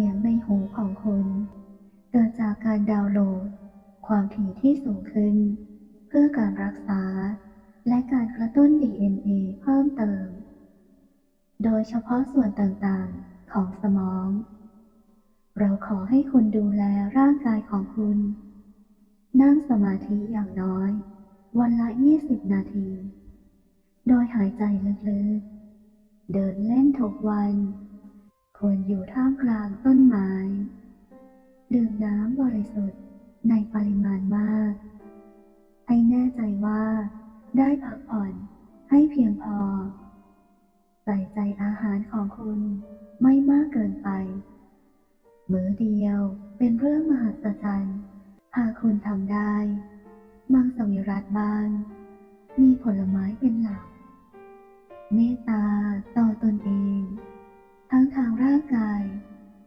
สียงในหูของคุณ เกิดจากการดาวน์โหลด ความถี่ที่สูงขึ้น เพื่อการรักษา และการกระตุ้น DNA เพิ่มเติม โดยเฉพาะส่วนต่างๆของสมอง เราขอให้คุณดูแลร่างกายของคุณ นั่งสมาธิอย่างน้อย วันละ 20 นาที โดยหายใจลึกๆ เดินเล่นทุกวัน ควรอยู่ท่ามกลางต้นไม้ ดื่มน้ำบริสุทธิ์ในปริมาณมาก ให้แน่ใจว่า ได้พักผ่อนให้เพียงพอ ใส่ใจอาหารของคุณไม่มากเกินไป มื้อเดียวเป็นเรื่องมหัศจรรย์หากคุณทำได้ มังสวิรัตบ้าน มีผลไม้เป็นหลัก เมตตา ทางร่างกาย